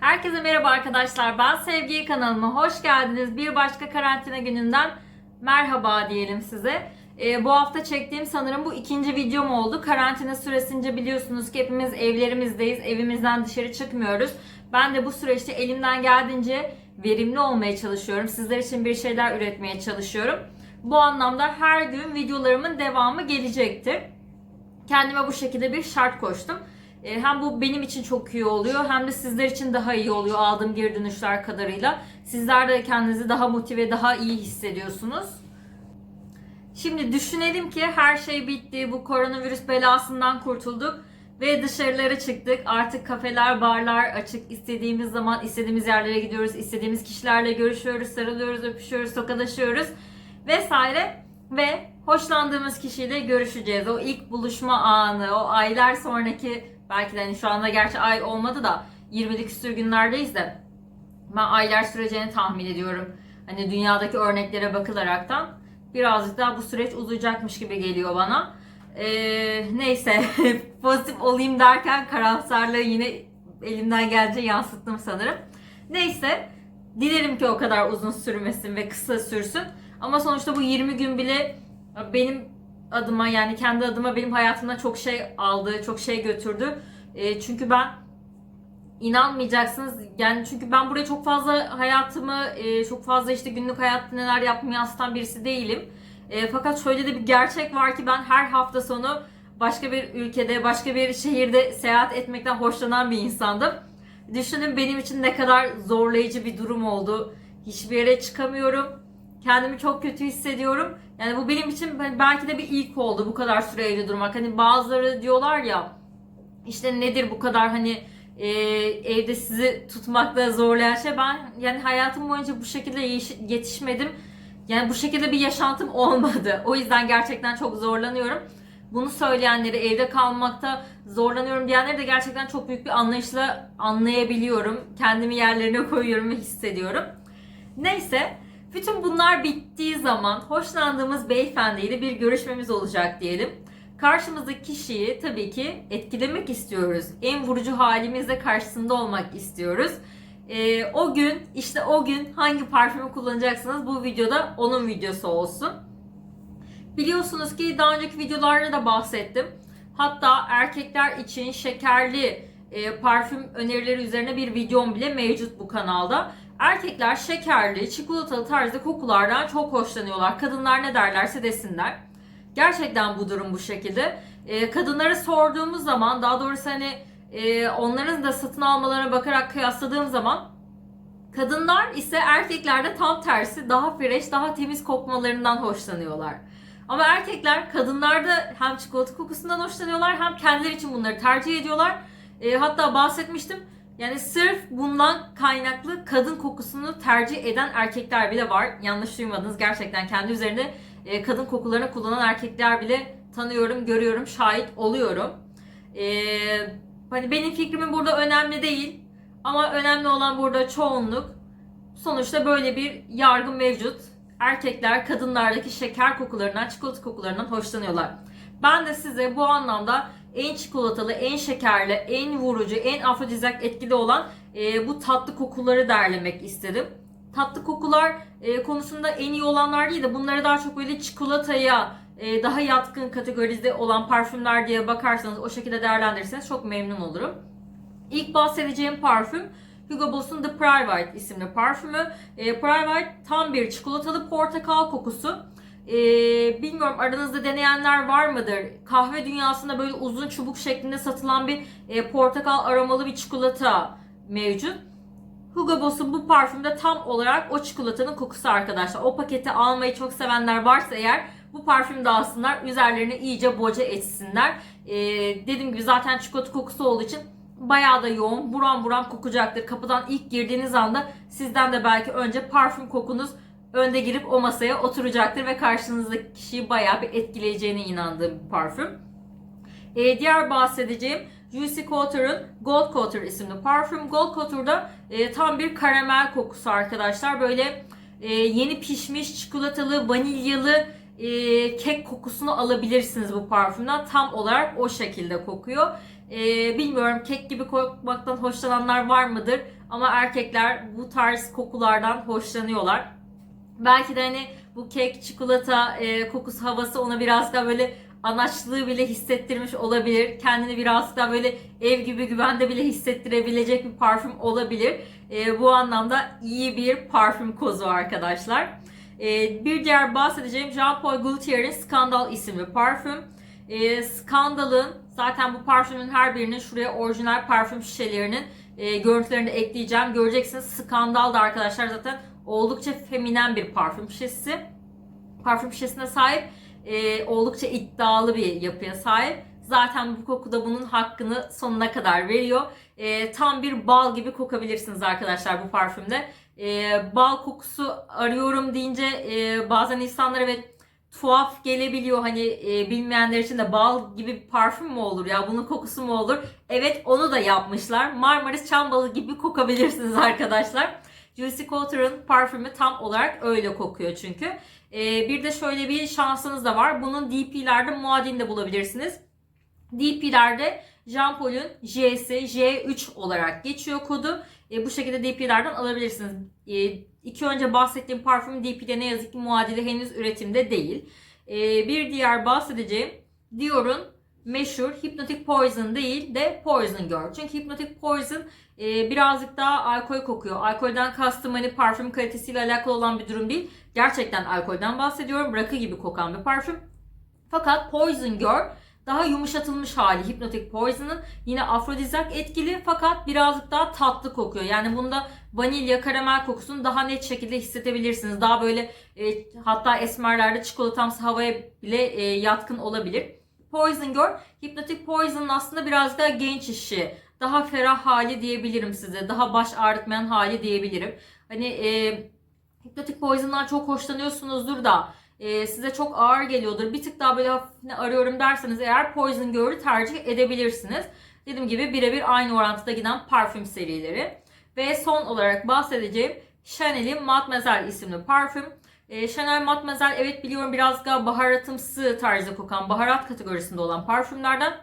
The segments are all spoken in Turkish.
Herkese merhaba arkadaşlar. Ben Sevgi kanalıma hoş geldiniz. Bir başka karantina gününden merhaba diyelim size. Ee, bu hafta çektiğim sanırım bu ikinci videom oldu. Karantina süresince biliyorsunuz ki hepimiz evlerimizdeyiz. Evimizden dışarı çıkmıyoruz. Ben de bu süreçte elimden geldiğince verimli olmaya çalışıyorum. Sizler için bir şeyler üretmeye çalışıyorum. Bu anlamda her gün videolarımın devamı gelecektir. Kendime bu şekilde bir şart koştum. E, Hem bu benim için çok iyi oluyor hem de sizler için daha iyi oluyor aldığım geri dönüşler kadarıyla. Sizler de kendinizi daha motive, daha iyi hissediyorsunuz. Şimdi düşünelim ki her şey bitti, bu koronavirüs belasından kurtulduk ve dışarılara çıktık. Artık kafeler, barlar açık. İstediğimiz zaman istediğimiz yerlere gidiyoruz, istediğimiz kişilerle görüşüyoruz, sarılıyoruz, öpüşüyoruz, tokalaşıyoruz vesaire ve hoşlandığımız kişiyle görüşeceğiz. O ilk buluşma anı, o aylar sonraki belki de hani şu anda gerçi ay olmadı da 20'li küsur günlerdeyiz de ben aylar süreceğini tahmin ediyorum. Hani dünyadaki örneklere bakılaraktan birazcık daha bu süreç uzayacakmış gibi geliyor bana. Ee, neyse pozitif olayım derken karamsarlığı yine elimden gelince yansıttım sanırım. Neyse dilerim ki o kadar uzun sürmesin ve kısa sürsün. Ama sonuçta bu 20 gün bile benim adıma yani kendi adıma benim hayatımda çok şey aldı, çok şey götürdü. E, çünkü ben inanmayacaksınız yani çünkü ben buraya çok fazla hayatımı e, çok fazla işte günlük hayatta neler yapmayı yansıtan birisi değilim. E, fakat şöyle de bir gerçek var ki ben her hafta sonu başka bir ülkede, başka bir şehirde seyahat etmekten hoşlanan bir insandım. Düşünün benim için ne kadar zorlayıcı bir durum oldu. Hiçbir yere çıkamıyorum. Kendimi çok kötü hissediyorum. Yani bu benim için belki de bir ilk oldu bu kadar süre evde durmak. Hani bazıları diyorlar ya işte nedir bu kadar hani e, evde sizi tutmakta zorlayan şey. Ben yani hayatım boyunca bu şekilde yetişmedim. Yani bu şekilde bir yaşantım olmadı. O yüzden gerçekten çok zorlanıyorum. Bunu söyleyenleri, evde kalmakta zorlanıyorum diyenleri de gerçekten çok büyük bir anlayışla anlayabiliyorum. Kendimi yerlerine koyuyorum ve hissediyorum. Neyse, bütün bunlar bittiği zaman hoşlandığımız beyefendiyle bir görüşmemiz olacak diyelim. Karşımızdaki kişiyi tabii ki etkilemek istiyoruz. En vurucu halimizle karşısında olmak istiyoruz. Ee, o gün, işte o gün hangi parfümü kullanacaksınız bu videoda onun videosu olsun. Biliyorsunuz ki daha önceki videolarda da bahsettim. Hatta erkekler için şekerli e, parfüm önerileri üzerine bir videom bile mevcut bu kanalda. Erkekler şekerli, çikolatalı tarzda kokulardan çok hoşlanıyorlar. Kadınlar ne derlerse desinler. Gerçekten bu durum bu şekilde. E, kadınlara sorduğumuz zaman, daha doğrusu hani e, onların da satın almalarına bakarak kıyasladığım zaman kadınlar ise erkeklerde tam tersi daha fresh, daha temiz kokmalarından hoşlanıyorlar. Ama erkekler kadınlarda hem çikolata kokusundan hoşlanıyorlar hem kendileri için bunları tercih ediyorlar. E, hatta bahsetmiştim. Yani sırf bundan kaynaklı kadın kokusunu tercih eden erkekler bile var. Yanlış duymadınız. Gerçekten kendi üzerinde e, kadın kokularını kullanan erkekler bile tanıyorum, görüyorum, şahit oluyorum. E, hani benim fikrimin burada önemli değil. Ama önemli olan burada çoğunluk. Sonuçta böyle bir yargı mevcut. Erkekler kadınlardaki şeker kokularından, çikolata kokularından hoşlanıyorlar. Ben de size bu anlamda en çikolatalı, en şekerli, en vurucu, en afrodizyak etkili olan e, bu tatlı kokuları derlemek istedim. Tatlı kokular e, konusunda en iyi olanlar değil de bunları daha çok böyle çikolataya e, daha yatkın kategoride olan parfümler diye bakarsanız o şekilde değerlendirirseniz çok memnun olurum. İlk bahsedeceğim parfüm Hugo Boss'un The Private isimli parfümü. E, Private tam bir çikolatalı portakal kokusu. E, bilmiyorum aranızda deneyenler var mıdır? Kahve dünyasında böyle uzun çubuk şeklinde satılan bir e, portakal aromalı bir çikolata mevcut. Hugo Boss'un bu parfümde tam olarak o çikolatanın kokusu arkadaşlar. O paketi almayı çok sevenler varsa eğer bu parfüm de alsınlar. Üzerlerine iyice boca etsinler. E, dediğim gibi zaten çikolata kokusu olduğu için bayağı da yoğun, buram buram kokacaktır. Kapıdan ilk girdiğiniz anda sizden de belki önce parfüm kokunuz önde girip o masaya oturacaktır ve karşınızdaki kişiyi bayağı bir etkileyeceğine inandığım bir parfüm. Ee, diğer bahsedeceğim Juicy Couture'un Gold Couture isimli parfüm. Gold Couture'da e, tam bir karamel kokusu arkadaşlar. Böyle e, yeni pişmiş çikolatalı, vanilyalı e, kek kokusunu alabilirsiniz bu parfümden. Tam olarak o şekilde kokuyor. E, bilmiyorum kek gibi kokmaktan hoşlananlar var mıdır? Ama erkekler bu tarz kokulardan hoşlanıyorlar. Belki de hani bu kek, çikolata e, kokusu havası ona biraz daha böyle anaçlığı bile hissettirmiş olabilir. Kendini biraz daha böyle ev gibi güvende bile hissettirebilecek bir parfüm olabilir. E, bu anlamda iyi bir parfüm kozu arkadaşlar. E, bir diğer bahsedeceğim Jean Paul Gaultier'in Skandal isimli parfüm. E, Skandal'ın zaten bu parfümün her birinin şuraya orijinal parfüm şişelerinin e, görüntülerini ekleyeceğim. Göreceksiniz Skandal da arkadaşlar zaten oldukça feminen bir parfüm şişesi. Parfüm şişesine sahip e, oldukça iddialı bir yapıya sahip. Zaten bu koku da bunun hakkını sonuna kadar veriyor. E, tam bir bal gibi kokabilirsiniz arkadaşlar bu parfümde. E, bal kokusu arıyorum deyince e, bazen insanlara ve tuhaf gelebiliyor. Hani e, bilmeyenler için de bal gibi bir parfüm mü olur ya bunun kokusu mu olur? Evet onu da yapmışlar. Marmaris çam balı gibi kokabilirsiniz arkadaşlar. Juicy Couture'ın parfümü tam olarak öyle kokuyor çünkü. Ee, bir de şöyle bir şansınız da var. Bunun DP'lerde muadilini de bulabilirsiniz. DP'lerde Jean Paul'un J'si J3 olarak geçiyor kodu. E, bu şekilde DP'lerden alabilirsiniz. E, iki önce bahsettiğim parfüm DP'de ne yazık ki muadili henüz üretimde değil. E, bir diğer bahsedeceğim Dior'un meşhur Hypnotic Poison değil de Poison Girl. Çünkü Hypnotic Poison e, birazcık daha alkol kokuyor. Alkolden kastım hani parfüm kalitesiyle alakalı olan bir durum değil. Gerçekten alkolden bahsediyorum. Rakı gibi kokan bir parfüm. Fakat Poison Girl daha yumuşatılmış hali Hypnotic Poison'ın yine afrodizyak etkili fakat birazcık daha tatlı kokuyor. Yani bunda vanilya, karamel kokusunu daha net şekilde hissedebilirsiniz. Daha böyle e, hatta esmerlerde çikolatamsı havaya bile e, yatkın olabilir. Poison Girl, Hypnotic Poison'ın aslında biraz daha genç işi. Daha ferah hali diyebilirim size. Daha baş ağrıtmayan hali diyebilirim. Hani e, Hypnotic Poison'dan çok hoşlanıyorsunuzdur da e, size çok ağır geliyordur. Bir tık daha böyle hafifini arıyorum derseniz eğer Poison Girl'ü tercih edebilirsiniz. Dediğim gibi birebir aynı orantıda giden parfüm serileri. Ve son olarak bahsedeceğim Chanel'in Mademoiselle isimli parfüm. E, Chanel Mademoiselle evet biliyorum biraz daha baharatımsı tarzda kokan, baharat kategorisinde olan parfümlerden.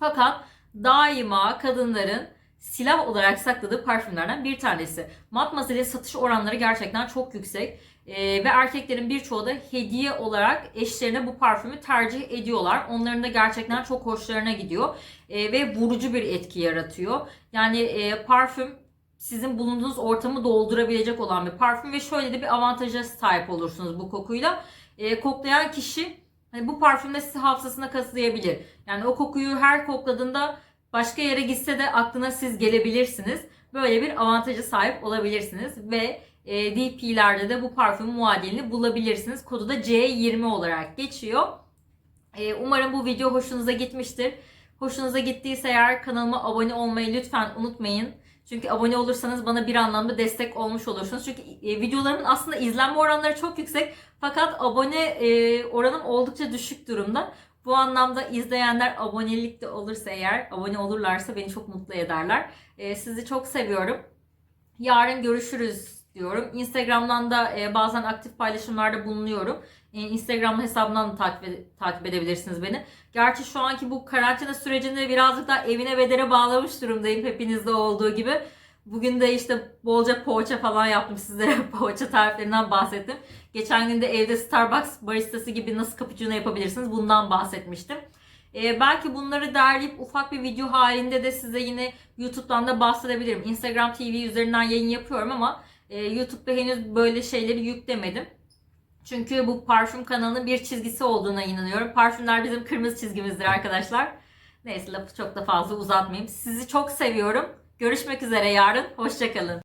Fakat daima kadınların silah olarak sakladığı parfümlerden bir tanesi. Mademoiselle'in satış oranları gerçekten çok yüksek. Ee, ve erkeklerin birçoğu da hediye olarak eşlerine bu parfümü tercih ediyorlar. Onların da gerçekten çok hoşlarına gidiyor. Ee, ve vurucu bir etki yaratıyor. Yani e, parfüm sizin bulunduğunuz ortamı doldurabilecek olan bir parfüm ve şöyle de bir avantaja sahip olursunuz bu kokuyla. E, koklayan kişi hani bu parfümle sizi hafızasına kazıyabilir. Yani o kokuyu her kokladığında başka yere gitse de aklına siz gelebilirsiniz. Böyle bir avantaja sahip olabilirsiniz ve e, DP'lerde de bu parfüm muadilini bulabilirsiniz. Kodu da C20 olarak geçiyor. E, umarım bu video hoşunuza gitmiştir. Hoşunuza gittiyse eğer kanalıma abone olmayı lütfen unutmayın. Çünkü abone olursanız bana bir anlamda destek olmuş olursunuz. Çünkü e, videolarımın aslında izlenme oranları çok yüksek. Fakat abone e, oranım oldukça düşük durumda. Bu anlamda izleyenler abonelik de olursa eğer, abone olurlarsa beni çok mutlu ederler. E, sizi çok seviyorum. Yarın görüşürüz diyorum. Instagram'dan da bazen aktif paylaşımlarda bulunuyorum. E, Instagram hesabından da takip, takip edebilirsiniz beni. Gerçi şu anki bu karantina sürecinde birazcık daha evine bedene bağlamış durumdayım hepinizde olduğu gibi. Bugün de işte bolca poğaça falan yaptım sizlere poğaça tariflerinden bahsettim. Geçen gün de evde Starbucks baristası gibi nasıl cappuccino yapabilirsiniz bundan bahsetmiştim. Ee, belki bunları derleyip ufak bir video halinde de size yine YouTube'dan da bahsedebilirim. Instagram TV üzerinden yayın yapıyorum ama e, YouTube'da henüz böyle şeyleri yüklemedim. Çünkü bu parfüm kanalının bir çizgisi olduğuna inanıyorum. Parfümler bizim kırmızı çizgimizdir arkadaşlar. Neyse lafı çok da fazla uzatmayayım. Sizi çok seviyorum. Görüşmek üzere yarın. Hoşçakalın.